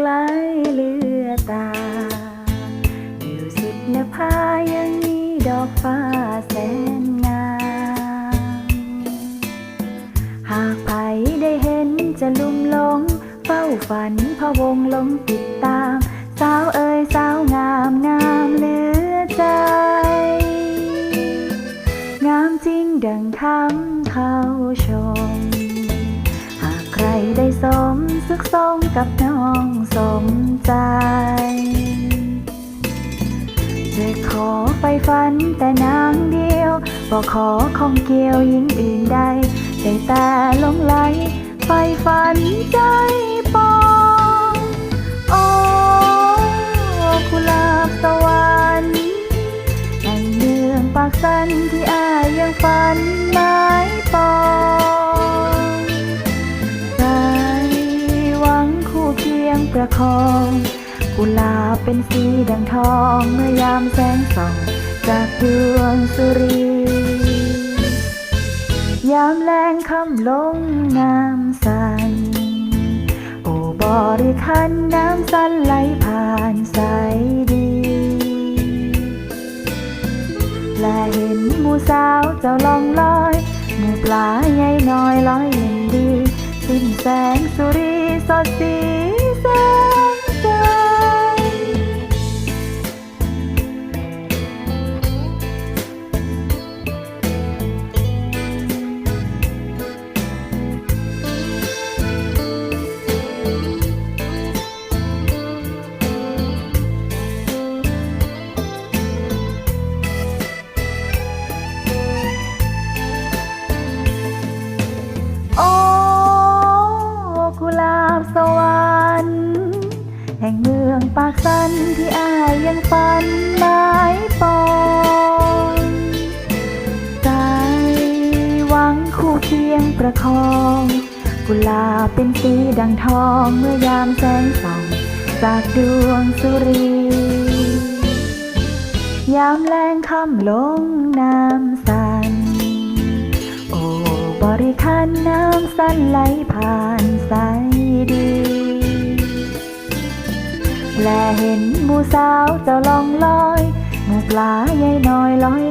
ไกลเลือตาอยู่สิบนภายัง ดอกฟ้าแสนงาม หากใครได้เห็นจะลุ่มหลง เฝ้าฝันพะวงหลงติดตาม สาวเอ๋ยสาวงามงามเหลือใจ งามจริงดังคำเขาชม หากใครได้สมสุขสมกับน้องสมใจ ฝันแต่นางเดียวบอกขอของเกี่ยวหญิงอื่นใดได้แต่หลงไหลไปฝันใจปองโอ้กุหลาบสวรรค์แห่งเมืองปากสันที่อายยังฝันหมายปองใจหวังคู่เคียงประคอง กุหลาบเป็นสีดังทองเมื่อยามแสงส่อง จากดวงสุรี ยามแรงคำลงน้ำสัน โอ้บริคันน้ำสันไหลผ่านใสดี และเห็นหมูสาวเจ้าลองลอย หมูปลาใหญ่น้อยลอยเล่นดีสิ้นแสงสุรีากสันที่อายยังฝันหมายปองใจหวังคู่เคียงประคอง กุหลาบเป็นสีดังทองเมื่อยามแสงส่องจากดวงสุรียามแรงคำลงน้ำสัน โอ้บริคันน้ำสันไหลผ่านสดี เห็นหมูสาวเจ้าลองลอย หมูปลาใหญ่น้อยลอย